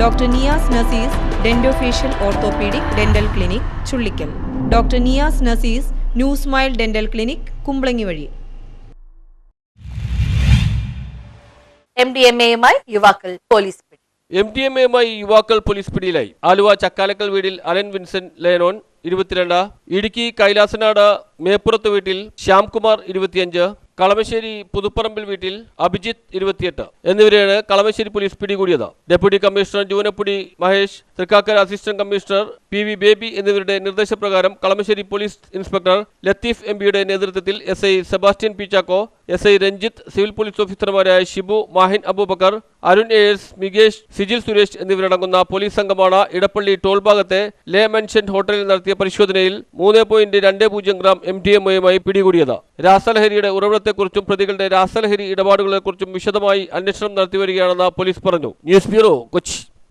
Doctor Niyas Nazeez dentofacial orthopaedic dental clinic Chullikkal. Doctor Niyas Nazeez new smile dental clinic Kumbalangi വഴി. M D M എയുമായി യുവാക്കൾ police M D M എയുമായി യുവാക്കൾ police പിടിയിലായി. ആലുവ ചക്കാലക്കൽ വീടിൽ Allen Vincent ലേനോൻ ഇരുപത്തിരണ്ട്. ഇടുക്കി കൈലാസനാട് മേപ്പുറത്ത് വീട്ടിൽ ശ്യാംകുമാർ ഇരുപത്തിയഞ്ച്. കളമശ്ശേരി പുതുപ്പറമ്പിൽ വീട്ടിൽ അഭിജിത്ത് ഇരുപത്തിയെട്ട് എന്നിവരെയാണ് കളമശ്ശേരി പോലീസ് പിടികൂടിയത്. Deputy commissioner Junappudi Mahesh Thrikkakara assistant commissioner P V Baby എന്നിവരുടെ നിർദ്ദേശപ്രകാരം Kalamassery police inspector Latheef M പിയുടെ നേതൃത്വത്തിൽ S I Sebastian P Chacko S I Ranjith civil police ഓഫീസർമാരായ ഷിബു മാഹിൻ അബൂബക്കർ അരുൺ എസ് മികേഷ് സിജിൽ സുരേഷ് എന്നിവരടങ്ങുന്ന പോലീസ് സംഘമാണ് ഇടപ്പള്ളി ടോൾ ഭാഗത്തെ ലേ മെൻഷൻ ഹോട്ടലിൽ നടത്തിയ പരിശോധനയിൽ മൂന്ന് പോയിന്റ് രണ്ട് പൂജ്യം ഗ്രാം എം ഡി എം ഒയുമായി പിടികൂടിയത്. രാസലഹരിയുടെ ഉറവിടത്തെക്കുറിച്ചും പ്രതികളുടെ രാസലഹരി ഇടപാടുകളെക്കുറിച്ചും വിശദമായി അന്വേഷണം നടത്തിവരികയാണെന്ന് പോലീസ് പറഞ്ഞു. News bureau Kochi.